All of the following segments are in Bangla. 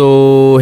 সো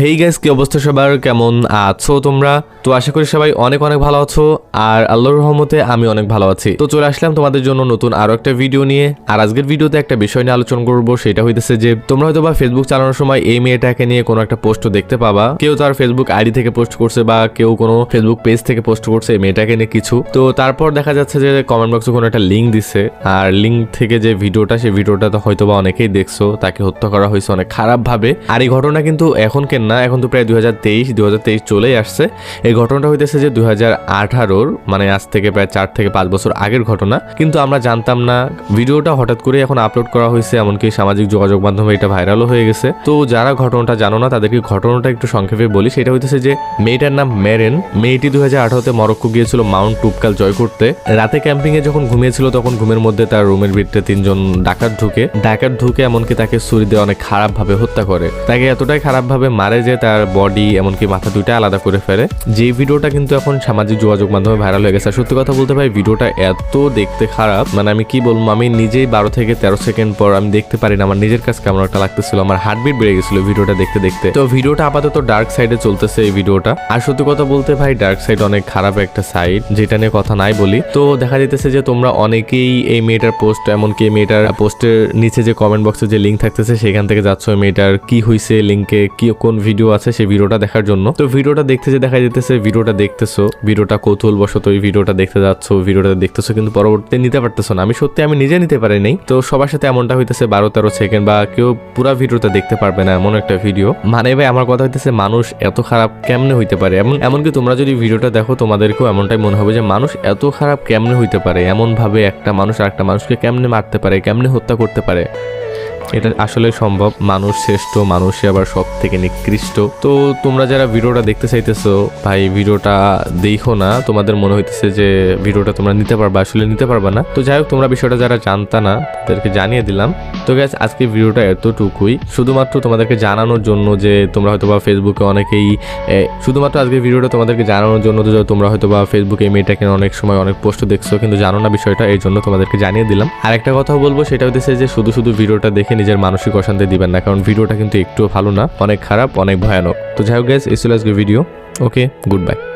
হেই গাইস কি অবস্থা সবার? কেমন আছো তোমরা? তো আশা করি সবাই অনেক অনেক ভালো আছো, আর আল্লাহর রহমতে আমি অনেক ভালো আছি। তো চলে আসলাম তোমাদের জন্য নতুন আরও একটা ভিডিও নিয়ে। আর আজকের ভিডিওতে একটা বিষয় নিয়ে আলোচনা করব, সেটা হইতেছে যে, তোমরা হয়তো বা ফেসবুক চালানোর সময় এই মেয়েটাকে নিয়ে কোনো একটা পোস্ট দেখতে পাবা। কেউ তার ফেসবুক আইডি থেকে পোস্ট করছে বা কেউ কোনো ফেসবুক পেজ থেকে পোস্ট করছে এই মেয়েটাকে নিয়ে কিছু। তো তারপর দেখা যাচ্ছে যে কমেন্ট বক্সে কোনো একটা লিঙ্ক দিছে। আর লিঙ্ক থেকে যে ভিডিওটা সেই ভিডিওটা তো হয়তো বা অনেকেই দেখছ, তাকে হত্যা করা হয়েছে অনেক খারাপ ভাবে আর এই ঘটনা কিন্তু এখন কেন না, এখন তো প্রায় দুই হাজার তেইশ, দুই হাজার তেইশ চলেই আসছে। এই ঘটনাটা হইতেছে যে দুই হাজার আঠারোর মানে আজ থেকে প্রায় চার থেকে পাঁচ বছর আগের ঘটনা। কিন্তু আমরা জানতাম না, ভিডিওটা হঠাৎ করে এখন আপলোড করা হয়েছে, এমনকি সামাজিক যোগাযোগ মাধ্যমে এটা ভাইরালও হয়ে গেছে। তো যারা ঘটনাটা জানো না, তাদেরকে ঘটনাটা একটু সংক্ষেপে বলি। সেটা হইতেছে যে মেয়েটার নাম মেরেন। মেয়েটি দুই হাজার আঠারোতে মরক্কো গিয়েছিল মাউন্ট টুপকাল জয় করতে রাতে ক্যাম্পিং এ যখন ঘুমিয়েছিল, তখন ঘুমের মধ্যে তার রুমের ভিতরে তিনজন ডাকাত ঢুকে। ডাকাত ঢুকে এমনকি তাকে ছুরি দিয়ে অনেক খারাপ ভাবে হত্যা করে। তাকে এতটাই খারাপ ভাবে মারে যে তার বডি এমনকি মাথা দুইটা আলাদা করে ফেলে। যে ভিডিওটা কিন্তু এখন সামাজিক যোগাযোগ মাধ্যমে ভাইরাল হয়ে গেছে। সত্যি কথা বলতে ভাই, ভিডিওটা এত দেখতে খারাপ। মানে আমি কি বলব, আমি নিজেই বারো থেকে তেরো সেকেন্ড পর আমি দেখতে পারি না। আমার নিজের কাছে কেমন একটা লাগতেছিল, আমার হার্টবিট বেড়ে গেছিল ভিডিওটা দেখতে দেখতে। তো ভিডিওটা আপাতত ডার্ক সাইডে চলতেছে এই ভিডিওটা। আর সত্যি কথা বলতে ভাই ডার্ক সাইড অনেক খারাপ একটা সাইড যেটা নিয়ে কথা নাই বলি। তো দেখা যাইতেছে যে তোমরা অনেকেই এই মেয়েটার পোস্ট এমনকি এই মেয়েটার পোস্টের নিচে যে কমেন্ট বক্সে যে লিঙ্ক থাকতেছে, সেখান থেকে যাচ্ছ মেয়েটার কি হয়েছে লিঙ্কে কি, কোন ভিডিও আছে সেই ভিডিওটা দেখার জন্য। তো ভিডিওটা দেখতে যে দেখা যেতেছে ভিডিওটা দেখতেছো ভিডিওটা কৌতূহল বশত ওই ভিডিওটা দেখতে যাচ্ছ ভিডিওটা দেখতেছো, কিন্তু পরবর্তীতে নিতে পারতেছো না। আমি সত্যি আমি নিজে নিতে পারি নাই। তো সবার সাথে এমনটা হইতেছে বারো তেরো সেকেন্ড বা কেউ পুরো ভিডিওটা দেখতে পারবে না, এমন একটা ভিডিও মানে ভাই, আমার কথা হইতেছে মানুষ এত খারাপ কেমনে হইতে পারে? এমন, এমনকি তোমরা যদি ভিডিওটা দেখো, তোমাদেরকেও এমনটাই মনে হবে যে মানুষ এত খারাপ কেমনে হইতে পারে? এমন ভাবে একটা মানুষ আর একটা মানুষকে কেমনে মারতে পারে, কেমনে হত্যা করতে পারে? এটা আসলে সম্ভব। মানুষ শ্রেষ্ঠ, মানুষই আবার সব থেকে নিকৃষ্ট। তো তোমরা যারা ভিডিওটা দেখতে চাইতেছো, ভাই, ভিডিওটা দেখো না। তোমাদের মনে হইতেছে যে ভিডিওটা তোমরা নিতে পারবা, আসলে নিতে পারবা না। তো যাই হোক তোমরা বিষয়টা যারা জানতা না, তাদেরকে জানিয়ে দিলাম। তো গ্যাস আজকে ভিডিওটা এতটুকুই। শুধুমাত্র তোমাদেরকে জানানোর জন্য যে তোমরা হয়তো বা ফেসবুকে অনেকেই শুধুমাত্র আজকে ভিডিওটা তোমাদেরকে জানানোর জন্য যে তোমরা হয়তো বা ফেসবুকে এই মেয়েটাকে অনেক সময় অনেক পোস্ট দেখছ, কিন্তু জানো না বিষয়টা, এই জন্য তোমাদেরকে জানিয়ে দিলাম। আর একটা কথা বলব, সেটা হচ্ছে যে শুধু শুধু ভিডিওটা দেখে নিজের মানসিক অশান্তি দিবেন না, কারণ ভিডিওটা কিন্তু একটুও ভালো না, অনেক খারাপ, অনেক ভয়ানক। তো যাই হোক গ্যাস এই ছিল আজকে ভিডিও ওকে গুড বাই